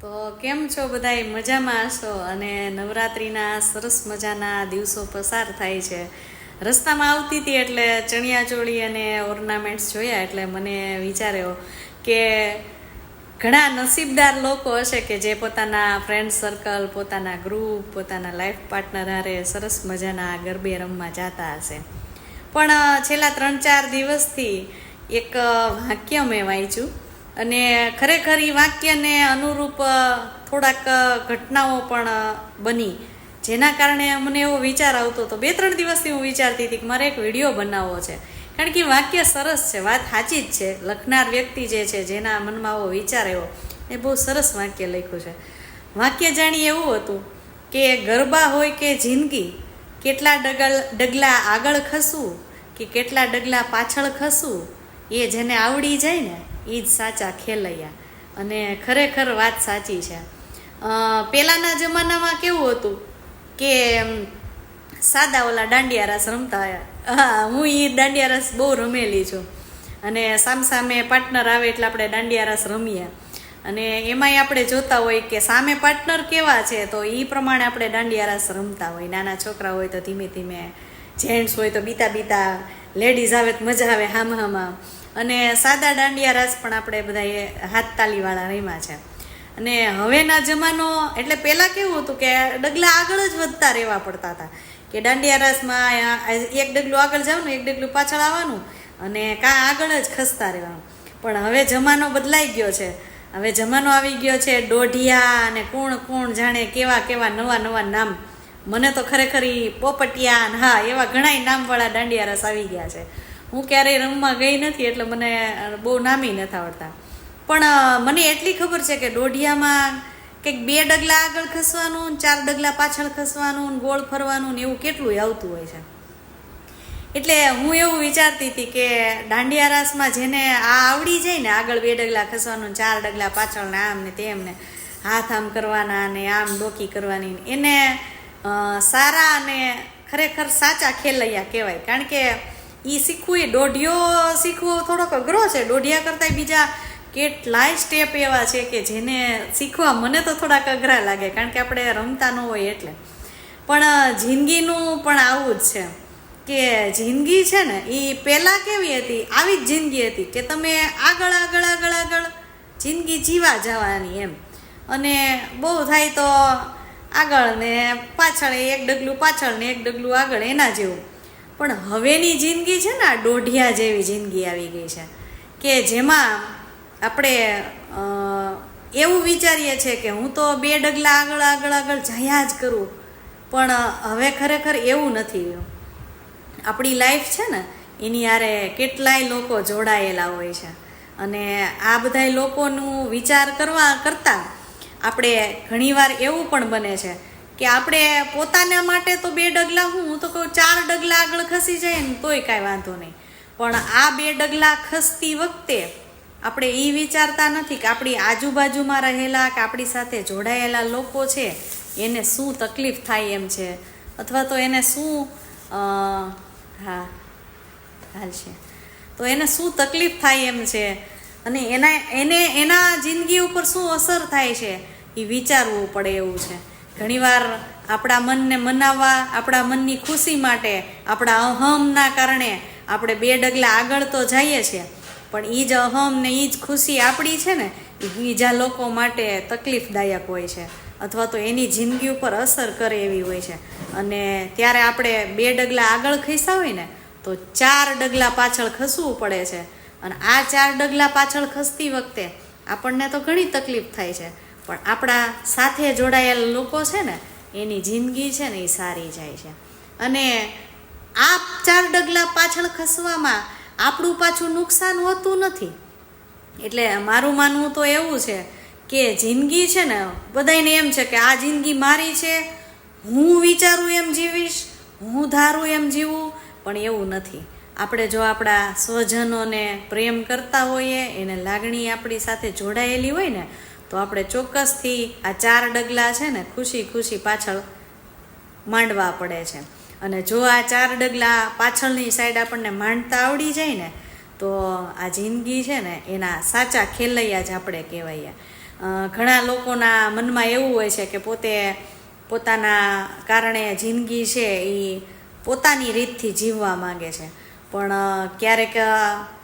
તો કેમ છો બધાય? મજામાં હશો? અને નવરાત્રિના સરસ મજાના દિવસો પસાર થાય છે. રસ્તામાં આવતી હતી એટલે ચણિયાચોળી અને ઓર્નામેન્ટ્સ જોયા એટલે મને વિચાર્યો કે ઘણા નસીબદાર લોકો હશે કે જે પોતાના ફ્રેન્ડ સર્કલ પોતાના ગ્રુપ પોતાના લાઈફ પાર્ટનર હારે સરસ મજાના ગરબે રમવા જતા હશે. પણ છેલ્લા ત્રણ ચાર દિવસથી એક વાક્ય મેં વાંચ્યું. અને ખરેખર એ વાક્યને અનુરૂપ થોડાક ઘટનાઓ પણ બની. જેના કારણે મને એવો વિચાર આવતો હતો. બે ત્રણ દિવસથી હું વિચારતી હતી કે મારે એક વીડિયો બનાવવો છે. કારણ કે વાક્ય સરસ છે, વાત સાચી જ છે. લખનાર વ્યક્તિ જે છે, જેના મનમાં આવો વિચાર આવ્યો, એ બહુ સરસ વાક્ય લખ્યું છે. વાક્ય જાણી એવું હતું કે ગરબા હોય કે જિંદગી, કેટલા ડગલ, ડગલા આગળ ખસવું કે કેટલા ડગલા પાછળ ખસવું, એ જેને આવડી જાય ને એ જ સાચા ખેલૈયા. અને ખરેખર વાત સાચી છે. પહેલાંના જમાનામાં કેવું હતું કે સાદા ઓલા દાંડિયા રસ રમતા હા, હું એ દાંડિયા રસ બહુ રમેલી છું. અને સામસામે પાર્ટનર આવે એટલે આપણે દાંડિયા રસ રમીએ. અને એમાંય આપણે જોતા હોય કે સામે પાર્ટનર કેવા છે, તો એ પ્રમાણે આપણે દાંડિયા રસ રમતા હોય. નાના છોકરા હોય તો ધીમે ધીમે જેન્ટ્સ હોય તો બીતા બીતા લેડીઝ આવે તો મજા આવે હામ હામાં અને સાદા દાંડિયા રસ પણ આપણે બધાએ હાથ તાલીવાળા રમ્યા છે. અને હવેના જમાનો, એટલે પહેલાં કેવું હતું કે ડગલા આગળ જ વધતા રહેવા પડતા હતા. કે દાંડિયા રસમાં એક ડગલું આગળ જવાનું, એક ડગલું પાછળ આવવાનું અને કાં આગળ જ ખસતા રહેવાનું. પણ હવે જમાનો બદલાઈ ગયો છે. હવે જમાનો આવી ગયો છે, દોઢિયા અને કોણ કોણ જાણે કેવા કેવા નવા નવા નામ. મને તો ખરેખર પોપટિયા હા, એવા ઘણાય નામવાળા દાંડિયા રસ આવી ગયા છે. હું ક્યારેય રમવા ગઈ નથી એટલે મને બહુ નામી નથી આવડતા. પણ મને એટલી ખબર છે કે દોઢિયામાં કંઈક બે ડગલા આગળ ખસવાનું, ચાર ડગલા પાછળ ખસવાનું, ગોળ ફરવાનું ને એવું કેટલું આવતું હોય છે. એટલે હું એવું વિચારતી હતી કે દાંડિયા રાસમાં જેને આ આવડી જાય ને આગળ બે ડગલા ખસવાનું, ચાર ડગલા પાછળ ને આમ ને તેમ ને, હાથ આમ કરવાના ને આમ ડોકી કરવાની એને સારા અને ખરેખર સાચા ખેલૈયા કહેવાય. કારણ કે એ શીખવું એ દોઢિયો શીખવો થોડોક અઘરો છે. દોઢિયા કરતાં બીજા કેટલાય સ્ટેપ એવા છે કે જેને શીખવા મને તો થોડાક અઘરા લાગે કારણ કે આપણે રમતા ન હોય એટલે. પણ જિંદગીનું પણ આવું જ છે કે જિંદગી છે ને એ પહેલાં કેવી હતી? આવી જ જિંદગી હતી કે તમે આગળ આગળ આગળ આગળ જિંદગી જીવા જવાની એમ. અને બહુ થાય તો આગળ ને પાછળ એક ડગલું પાછળ ને એક ડગલું આગળ એના જેવું. પણ હવેની જિંદગી છે ને આ દોઢિયા જેવી જિંદગી આવી ગઈ છે. કે જેમાં આપણે એવું વિચારીએ છીએ કે હું તો બે ડગલા આગળ આગળ આગળ જયા જ કરું, પણ હવે ખરેખર એવું નથી આપણી લાઈફ છે ને, એની યારે કેટલાય લોકો જોડાયેલા હોય છે. અને આ બધાય લોકોનું વિચાર કરવા કરતાં આપણે ઘણીવાર એવું પણ બને છે કે આપણે પોતાના માટે તો બે ડગલા હું તો કહું ચાર ડગલા આગળ ખસી જાય ને તોય કાંઈ વાંધો નહીં. પણ આ બે ડગલા ખસતી વખતે આપણે એ વિચારતા નથી કે આપણી આજુબાજુમાં રહેલા કે આપણી સાથે જોડાયેલા લોકો છે, એને શું તકલીફ થાય એમ છે? અથવા તો એને શું હા હાલશે તો એને શું તકલીફ થાય એમ છે? અને એના, એને, એના જિંદગી ઉપર શું અસર થાય છે? એ વિચારવું પડે એવું છે. ઘણીવાર આપણા મનને મનાવવા, આપણા મનની ખુશી માટે, આપણા અહમના કારણે આપણે બે ડગલા આગળ તો જઈએ છીએ. પણ એ જ અહમ ને એ જ ખુશી આપણી છે ને એ બીજા લોકો માટે તકલીફદાયક હોય છે. અથવા તો એની જિંદગી ઉપર અસર કરે એવી હોય છે. અને ત્યારે આપણે બે ડગલા આગળ ખસ્યા હોય ને, તો ચાર ડગલા પાછળ ખસવું પડે છે. અને આ ચાર ડગલા પાછળ ખસતી વખતે આપણને તો ઘણી તકલીફ થાય છે. પણ આપણા સાથે જોડાયેલા લોકો છે ને, એની જિંદગી છે ને એ સારી જાય છે. અને આ ચાર ડગલા પાછળ ખસવામાં આપણું પાછું નુકસાન હોતું નથી. એટલે મારું માનવું તો એવું છે કે જિંદગી છે ને બધાને એમ છે કે આ જિંદગી મારી છે, હું વિચારું એમ જીવીશ, હું ધારું એમ જીવું, પણ એવું નથી. આપણે જો આપણા સ્વજનોને પ્રેમ કરતા હોઈએ, એને લાગણી આપણી સાથે જોડાયેલી હોય ને તો આપણે ચોક્કસથી આ ચાર ડગલા છે ને ખુશી ખુશી પાછળ માંડવા પડે છે. અને જો આ ચાર ડગલા પાછળની સાઈડ આપણને માંડતા આવડી જાય ને, તો આ જિંદગી છે ને એના સાચા ખેલૈયા જ આપણે કહેવાય ઘણા લોકોના મનમાં એવું હોય છે કે પોતે પોતાના કારણે જિંદગી છે એ પોતાની રીતથી જીવવા માંગે છે. પણ ક્યારેક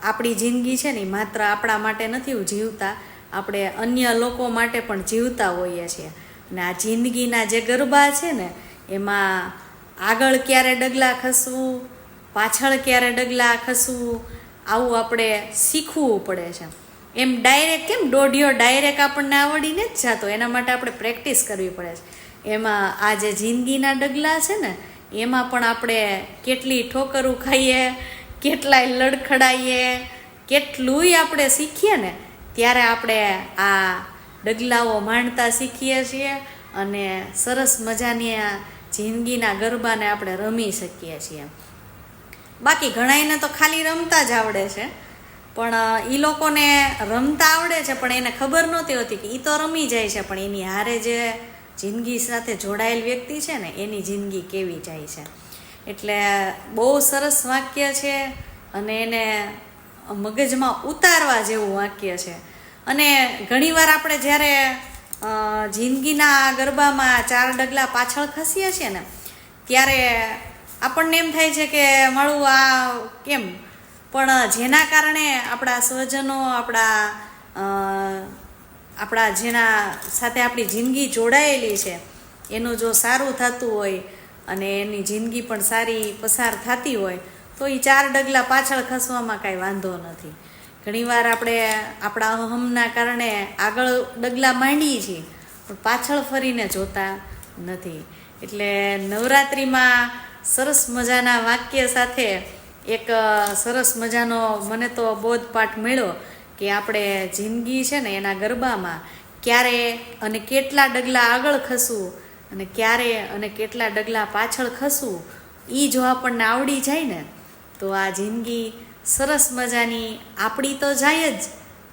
આપણી જિંદગી છે ને એ માત્ર આપણા માટે નથી, જીવતા. આપણે અન્ય લોકો માટે પણ જીવતા હોઈએ છીએ. અને આ જિંદગીના જે ગરબા છે ને, એમાં આગળ ક્યારે ડગલા ખસવું, પાછળ ક્યારે ડગલા ખસવું, આવું આપણે શીખવું પડે છે. એમ ડાયરેક્ટ કેમ દોઢિયો ડાયરેક્ટ આપણને આવડીને જ જાતો, એના માટે આપણે પ્રેક્ટિસ કરવી પડે છે. એમાં આ જે જિંદગીના ડગલા છે ને, એમાં પણ આપણે કેટલી ઠોકરું ખાઈએ, કેટલાય લડખડાઈએ, કેટલુંય આપણે શીખીએ ને ત્યારે આપણે આ ડગલાઓ માંડતા શીખીએ છીએ અને સરસ મજાની આ જિંદગીના ગરબાને આપણે રમી શકીએ છીએ. બાકી ઘણાઈને તો ખાલી રમતા જ આવડે છે, પણ એ લોકોને રમતા આવડે છે, પણ એને ખબર નહોતી હોતી કે એ તો રમી જાય છે, પણ એની હારે જે જિંદગી સાથે જોડાયેલ વ્યક્તિ છે ને, એની જિંદગી કેવી જાય છે. એટલે બહુ સરસ વાક્ય છે અને એને મગજમાં ઉતારવા જેવું વાક્ય છે. અને ઘણીવાર આપણે જ્યારે જિંદગીના ગરબામાં ચાર ડગલા પાછળ ખસીએ છીએ ને, ત્યારે આપણને એમ થાય છે કે મારું આ કેમ? પણ જેના કારણે આપણા સ્વજનો, આપણા આપણા જેના સાથે આપણી જિંદગી જોડાયેલી છે, એનું જો સારું થતું હોય અને એની જિંદગી પણ સારી પસાર થતી હોય તો એ ચાર ડગલા પાછળ ખસવામાં કાંઈ વાંધો નથી. ઘણીવાર આપણે આપણા અહમના કારણે આગળ ડગલા માંડીએ છીએ, પણ પાછળ ફરીને જોતા નથી. એટલે નવરાત્રિમાં સરસ મજાના વાક્ય સાથે એક સરસ મજાનો મને તો બોધપાઠ મળ્યો કે આપણે જિંદગી છે ને એના ગરબામાં ક્યારે અને કેટલા ડગલા આગળ ખસવું અને ક્યારે અને કેટલા ડગલા પાછળ ખસવું એ જો આપણને આવડી જાય ને તો આ જિંદગી સરસ મજાની, આપણી તો જાય જ,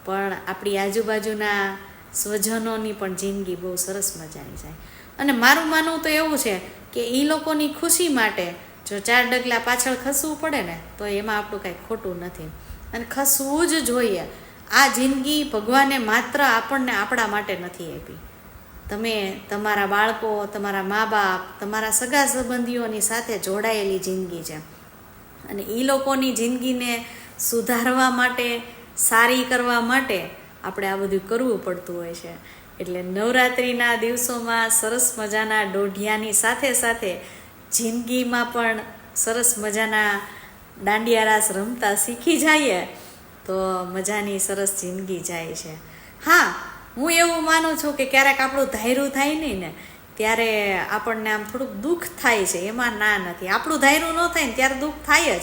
પણ આપણી આજુબાજુના સ્વજનોની પણ જિંદગી બહુ સરસ મજાની જાય. અને મારું માનવું તો એવું છે કે એ લોકોની ખુશી માટે જો ચાર ડગલા પાછળ ખસવું પડે ને, તો એમાં આપણું કાંઈ ખોટું નથી. અને ખસવું જ જોઈએ. આ જિંદગી ભગવાને માત્ર આપણને આપણા માટે નથી આપી. તમે તમારા બાળકો, તમારા મા બાપ, તમારા સગા સંબંધીઓની સાથે જોડાયેલી જિંદગી છે. અને એ લોકોની જિંદગીને સુધારવા માટે, સારી કરવા માટે આપણે આ બધું કરવું પડતું હોય છે. એટલે નવરાત્રિના દિવસોમાં સરસ મજાના દોઢિયાની સાથે સાથે જિંદગીમાં પણ સરસ મજાના દાંડિયા રાસ રમતા શીખી જઈએ તો મજાની સરસ જિંદગી જાય છે. હા, હું એવું માનું છું કે ક્યારેક આપણું ધાયરું થાય નહીં ને ત્યારે આપણને આમ થોડુંક દુઃખ થાય છે, એમાં ના નથી. આપણું ધાર્યું ન થાય ને ત્યારે દુઃખ થાય જ.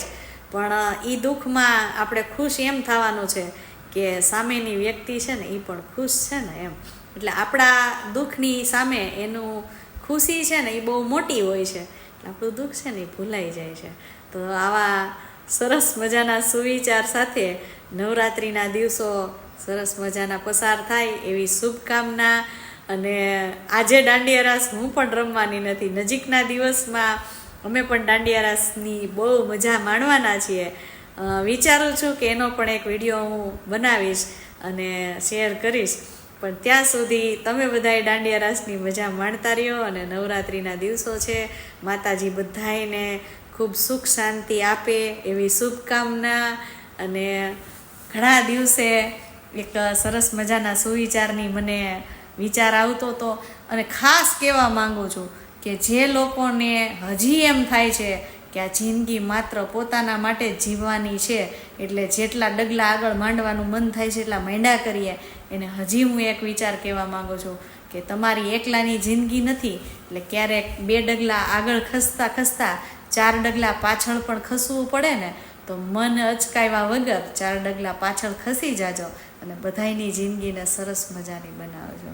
પણ એ દુઃખમાં આપણે ખુશ એમ થવાનું છે કે સામેની વ્યક્તિ છે ને એ પણ ખુશ છે ને એમ. એટલે આપણા દુઃખની સામે એનું ખુશી છે ને એ બહુ મોટી હોય છે. એટલે આપણું દુઃખ છે ને એ ભૂલાઈ જાય છે. તો આવા સરસ મજાના સુવિચાર સાથે નવરાત્રિના દિવસો સરસ મજાના પસાર થાય, એવી શુભકામના અને આજે દાંડિયા રાસ હું પણ રમવાની નથી. નજીકના દિવસમાં અમે પણ દાંડિયા રાસની બહુ મજા માણવાના છીએ. વિચારું છું કે એનો પણ એક વીડિયો હું બનાવીશ અને શેર કરીશ. પણ ત્યાં સુધી તમે બધાએ દાંડિયા રાસની મજા માણતા રહ્યો અને નવરાત્રિના દિવસો છે. માતાજી બધાને ખૂબ સુખ શાંતિ આપે એવી શુભકામના અને ઘણા દિવસે એક સરસ મજાના સુવિચારની મને વિચાર આવતો હતો અને ખાસ કહેવા માંગુ છું કે જે લોકોને હજી એમ થાય છે કે આ જિંદગી માત્ર પોતાના માટે જ જીવવાની છે, એટલે જેટલા ડગલા આગળ માંડવાનું મન થાય છે એટલા માંડા કરીએ. એને હજી હું એક વિચાર કહેવા માંગુ છું કે તમારી એકલાની જિંદગી નથી, એટલે ક્યારેક બે ડગલા આગળ ખસતા ખસતા ચાર ડગલા પાછળ પણ ખસવું પડે ને, તો મન અચકાવ્યા વગર ચાર ડગલા પાછળ ખસી જાજો. અને બધાયની જિંદગીને સરસ મજાની બનાવજો.